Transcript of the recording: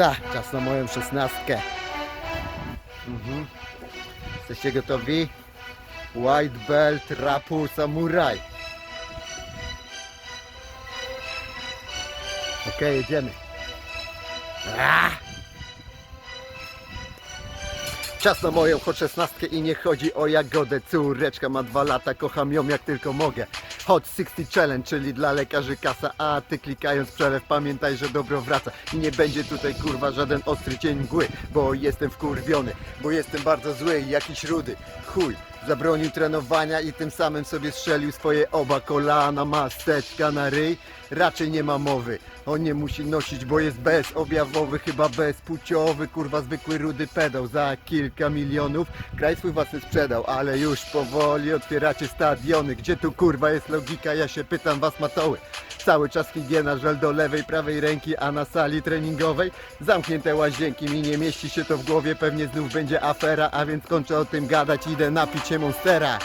Tak, czas na moją szesnastkę. Mhm. Jesteście gotowi? White belt, rapu, samuraj. Okej, jedziemy. Ah! Czas na moją hot 16 i nie chodzi o jagodę. Córeczka ma dwa lata, kocham ją jak tylko mogę. Hot 60 Challenge, czyli dla lekarzy kasa. A ty klikając przelew pamiętaj, że dobro wraca. I nie będzie tutaj kurwa żaden ostry cień mgły Bo jestem wkurwiony, bo jestem bardzo zły i jakiś rudy. Chuj, zabronił trenowania i tym samym sobie strzelił swoje oba kolana. Maseczka na ryj, raczej nie ma mowy. On nie musi nosić, bo jest bezobjawowy Chyba bezpłciowy, kurwa zwykły rudy pedał Za kilka milionów. Kraj swój własny sprzedał Ale już powoli otwieracie stadiony. Gdzie tu kurwa jest logika, ja się pytam was matoły Cały czas higiena, żel do lewej, prawej ręki, a na sali treningowej zamknięte łazienki mi nie mieści się to w głowie, pewnie znów będzie afera, a więc kończę o tym gadać, idę napić się monstera.